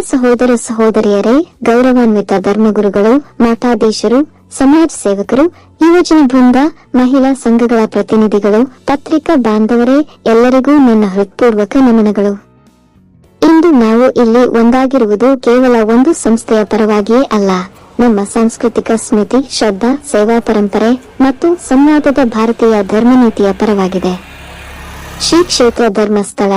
ಸಹೋದರ ಸಹೋದರಿಯರೇ, ಗೌರವಾನ್ವಿತ ಧರ್ಮಗುರುಗಳು, ಮಠಾಧೀಶರು, ಸಮಾಜ ಸೇವಕರು ಯುವಜನ ಬೃಂದ ಮಹಿಳಾ ಸಂಘಗಳ ಪ್ರತಿನಿಧಿಗಳು, ಪತ್ರಿಕಾ ಬಾಂಧವರೇ, ಎಲ್ಲರಿಗೂ ನನ್ನ ಹೃತ್ಪೂರ್ವಕ ನಮನಗಳು. ಇಂದು ನಾವು ಇಲ್ಲಿ ಒಂದಾಗಿರುವುದು ಕೇವಲ ಒಂದು ಸಂಸ್ಥೆಯ ಪರವಾಗಿಯೇ ಅಲ್ಲ. ನಮ್ಮ ಸಾಂಸ್ಕೃತಿಕ ಸ್ಮೃತಿ, ಶ್ರದ್ಧಾ, ಸೇವಾ ಪರಂಪರೆ ಮತ್ತು ಸಂವಾದದ ಭಾರತೀಯ ಧರ್ಮನೀತಿಯ ಪರವಾಗಿದೆ. ಶ್ರೀ ಕ್ಷೇತ್ರ ಧರ್ಮಸ್ಥಳ,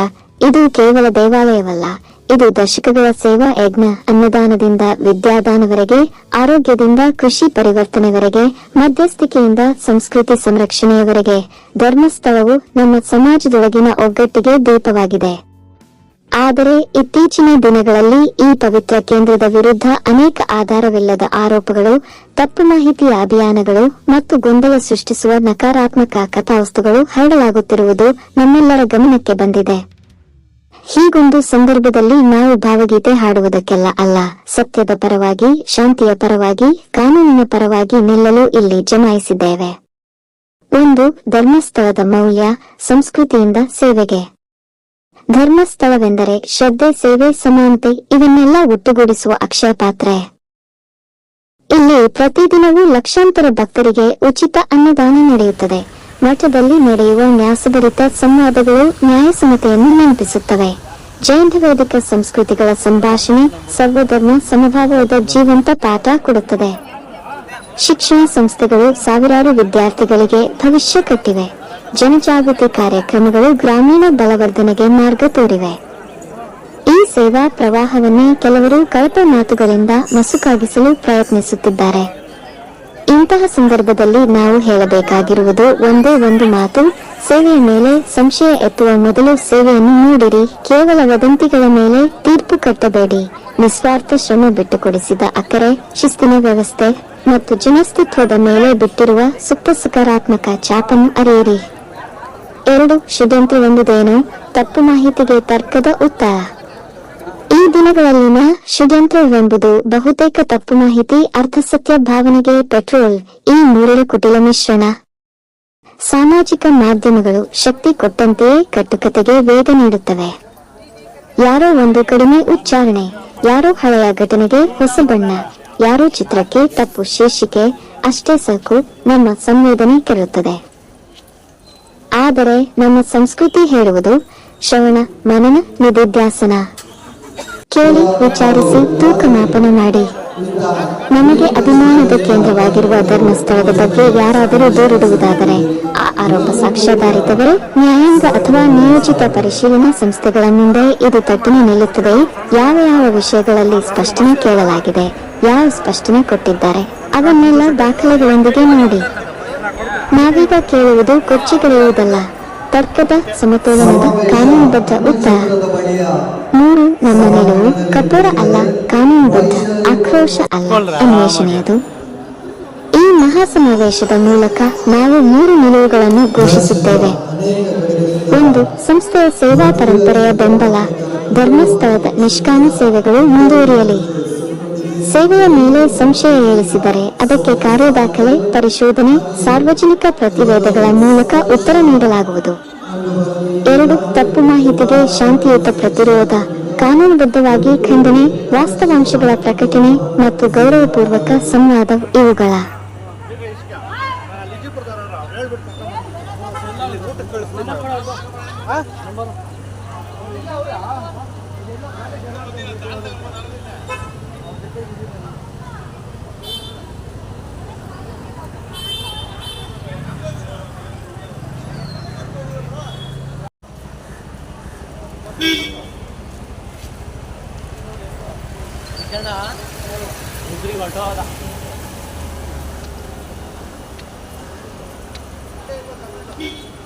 ಇದು ಕೇವಲ ದೇವಾಲಯವಲ್ಲ ಇದು ದಶಕಗಳ ಸೇವಾ ಯಜ್ಞ ಅನ್ನದಾನದಿಂದ ವಿದ್ಯಾದಾನವರೆಗೆ, ಆರೋಗ್ಯದಿಂದ ಕೃಷಿ ಪರಿವರ್ತನೆವರೆಗೆ, ಮಧ್ಯಸ್ಥಿಕೆಯಿಂದ ಸಂಸ್ಕೃತಿ ಸಂರಕ್ಷಣೆಯವರೆಗೆ, ಧರ್ಮಸ್ಥಳವು ನಮ್ಮ ಸಮಾಜದೊಳಗಿನ ಒಗ್ಗಟ್ಟಿಗೆ ದೀಪವಾಗಿದೆ ಆದರೆ ಇತ್ತೀಚಿನ ದಿನಗಳಲ್ಲಿ ಈ ಪವಿತ್ರ ಕೇಂದ್ರದ ವಿರುದ್ಧ ಅನೇಕ ಆಧಾರವಿಲ್ಲದ ಆರೋಪಗಳು, ತಪ್ಪು ಮಾಹಿತಿಯ ಅಭಿಯಾನಗಳು ಮತ್ತು ಗೊಂದಲ ಸೃಷ್ಟಿಸುವ ನಕಾರಾತ್ಮಕ ಕಥಾವಸ್ತುಗಳು ಹರಡಲಾಗುತ್ತಿರುವುದು ನಮ್ಮೆಲ್ಲರ ಗಮನಕ್ಕೆ ಬಂದಿದೆ. ಹೀಗೊಂದು ಸಂದರ್ಭದಲ್ಲಿ ನಾವು ಭಾವಗೀತೆ ಹಾಡುವುದಕ್ಕೆಲ್ಲ ಅಲ್ಲ. ಸತ್ಯದ ಪರವಾಗಿ, ಶಾಂತಿಯ ಪರವಾಗಿ, ಕಾನೂನಿನ ಪರವಾಗಿ ನಿಲ್ಲಲು ಇಲ್ಲಿ ಜಮಾಯಿಸಿದ್ದೇವೆ. ಒಂದು, ಧರ್ಮಸ್ಥಳದ ಮೌಲ್ಯ, ಸಂಸ್ಕೃತಿಯಿಂದ ಸೇವೆಗೆ. ಧರ್ಮಸ್ಥಳವೆಂದರೆ ಶ್ರದ್ಧೆ, ಸೇವೆ, ಸಮಾನತೆ ಇವನ್ನೆಲ್ಲ ಒಟ್ಟುಗೂಡಿಸುವ ಅಕ್ಷಯ ಪಾತ್ರೆ. ಇಲ್ಲಿ ಪ್ರತಿದಿನವೂ ಲಕ್ಷಾಂತರ ಭಕ್ತರಿಗೆ ಉಚಿತ ಅನ್ನದಾನ ನಡೆಯುತ್ತದೆ. ಮಠದಲ್ಲಿ ನಡೆಯುವ ನ್ಯಾಸಭರಿತ ಸಂವಾದಗಳು ನ್ಯಾಯಸಮ್ಮತೆಯನ್ನು ನೆನಪಿಸುತ್ತವೆ. ಜೈನ ವೇದಿಕ ಸಂಸ್ಕೃತಿಗಳ ಸಂಭಾಷಣೆ ಸರ್ವಧರ್ಮ ಸಮಭಾವದ ಜೀವಂತ ಪಾಠ ಕೊಡುತ್ತದೆ. ಶಿಕ್ಷಣ ಸಂಸ್ಥೆಗಳು ಸಾವಿರಾರು ವಿದ್ಯಾರ್ಥಿಗಳಿಗೆ ಭವಿಷ್ಯ ಕಟ್ಟಿವೆ. ಜನಜಾಗೃತಿ ಕಾರ್ಯಕ್ರಮಗಳು ಗ್ರಾಮೀಣ ಬಲವರ್ಧನೆಗೆ ಮಾರ್ಗ ತೋರಿವೆ. ಈ ಸೇವಾ ಪ್ರವಾಹವನ್ನೇ ಕೆಲವರು ಕಳಪೆ ಮಾತುಗಳಿಂದ ಮಸುಕಾಗಿಸಲು ಪ್ರಯತ್ನಿಸುತ್ತಿದ್ದಾರೆ. ಇಂತಹ ಸಂದರ್ಭದಲ್ಲಿ ನಾವು ಹೇಳಬೇಕಾಗಿರುವುದು ಒಂದೇ ಒಂದು ಮಾತು, ಸೇವೆಯ ಮೇಲೆ ಸಂಶಯ ಎತ್ತುವ ಮೊದಲು ಸೇವೆಯನ್ನು ನೋಡಿರಿ ಕೇವಲ ವದಂತಿಗಳ ಮೇಲೆ ತೀರ್ಪು ಕಟ್ಟಬೇಡಿ. ನಿಸ್ವಾರ್ಥ ಶ್ರಮ ಬಿಟ್ಟುಕೊಡಿಸಿದ ಅಕ್ಕರೆ, ಶಿಸ್ತಿನ ವ್ಯವಸ್ಥೆ ಮತ್ತು ಜನಸ್ತಿತ್ವದ ಮೇಲೆ ಬಿಟ್ಟಿರುವ ಸುಪ್ತ ಸಕಾರಾತ್ಮಕ ಚಾಪನ್ನು ಅರಿಯಿರಿ. ಎರಡು ಷಡ್ಯಂತ್ರವೆಂಬುದೇನು ತಪ್ಪು ಮಾಹಿತಿಗೆ ತರ್ಕದ ಉತ್ತರ. ಈ ದಿನಗಳಲ್ಲಿನ ಷಡ್ಯಂತ್ರವೆಂಬುದು ಬಹುತೇಕ ತಪ್ಪು ಮಾಹಿತಿ ಅರ್ಧಸತ್ಯ ಭಾವನೆಗೆ ಪೆಟ್ರೋಲ್, ಈ ಮೂರರ ಕುಟಿಲ ಮಿಶ್ರಣ. ಸಾಮಾಜಿಕ ಮಾಧ್ಯಮಗಳು ಶಕ್ತಿ ಕೊಟ್ಟಂತೆಯೇ ಕಟ್ಟುಕತೆಗೆ ವೇಗ ನೀಡುತ್ತವೆ. ಯಾರೋ ಒಂದು ಕಡಿಮೆ ಉಚ್ಚಾರಣೆ, ಯಾರೋ ಹಳೆಯ ಘಟನೆಗೆ ಹೊಸ ಬಣ್ಣ, ಯಾರೋ ಚಿತ್ರಕ್ಕೆ ತಪ್ಪು ಶೀರ್ಷಿಕೆ, ಅಷ್ಟೇ ಸಾಕು ನಮ್ಮ ಸಂವೇದನೆ ಕೆರುತ್ತದೆ ಆದರೆ ನಮ್ಮ ಸಂಸ್ಕೃತಿ ಹೇಳುವುದು ಶ್ರವಣ, ಮನನ ನಿಧಿಧ್ಯಾಸನ. ಕೇಳಿ ವಿಚಾರಿಸಿ ತೂಕ ಮಾಪನ ಮಾಡಿ. ನಮಗೆ ಅಭಿಮಾನದ ಕೇಂದ್ರವಾಗಿರುವ ಧರ್ಮಸ್ಥಳದ ಬಗ್ಗೆ ಯಾರಾದರೂ ದೂರಿಡುವುದಾದರೆ ಆ ಆರೋಪ ಸಾಕ್ಷ್ಯಾಧಾರಿತವೇ? ನ್ಯಾಯಾಂಗ ಅಥವಾ ನಿಯೋಜಿತ ಪರಿಶೀಲನಾ ಸಂಸ್ಥೆಗಳ ಮುಂದೆ ಇದು ತಟ್ಟನೆ ನಿಲ್ಲುತ್ತದೆ. ಯಾವ ಯಾವ ವಿಷಯಗಳಲ್ಲಿ ಸ್ಪಷ್ಟನೆ ಕೇಳಲಾಗಿದೆ? ಯಾವ ಸ್ಪಷ್ಟನೆ ಕೊಟ್ಟಿದ್ದಾರೆ? ಅದನ್ನೆಲ್ಲ ದಾಖಲೆಗಳೊಂದಿಗೆ ನೋಡಿ. ನಾವೀಗ ಕೇಳುವುದು ಕೊಚ್ಚಿಗೆಳೆಯುವುದಲ್ಲ ತರ್ಕದ ಸಮತೋಲನದ ಕಾನೂನುಬದ್ಧ ಉತ್ತರ. ಮೂರು ನಮ್ಮ ನಿಲುವು ಕಠೋರ ಅಲ್ಲ ಕಾನೂನುಬದ್ಧ ಆಕ್ರೋಶ ಅಲ್ಲ ಅನ್ವೇಷಣೆಯದು. ಈ ಮಹಾಸಮಾವೇಶದ ಮೂಲಕ ನಾವು ಮೂರು ನಿಲುವುಗಳನ್ನು ಘೋಷಿಸುತ್ತೇವೆ ಒಂದು ಸಂಸ್ಥೆಯ ಸೇವಾ ಪರಂಪರೆಯ ಬೆಂಬಲ ಧರ್ಮಸ್ಥಳದ ನಿಷ್ಕಾಮ ಸೇವೆಗಳು ಮುಂದುವರಿಯಲಿ. ಸೇವೆಯ ಮೇಲೆ ಸಂಶಯ ಏಳಿಸಿದರೆ ಅದಕ್ಕೆ ಕಾರ್ಯದಾಖಲೆ ಪರಿಶೋಧನೆ, ಸಾರ್ವಜನಿಕ ಪ್ರತಿವೇದಗಳ ಮೂಲಕ ಉತ್ತರ ನೀಡಲಾಗುವುದು. ಎರಡು, ತಪ್ಪು ಮಾಹಿತಿಗೆ ಶಾಂತಿಯುತ ಪ್ರತಿರೋಧ, ಕಾನೂನುಬದ್ಧವಾಗಿ ಖಂಡನೆ, ವಾಸ್ತವಾಂಶಗಳ ಪ್ರಕಟಣೆ ಮತ್ತು ಗೌರವಪೂರ್ವಕ ಸಂವಾದ ಇವುಗಳ. 괜찮아. 우리 걸터하다. Thank.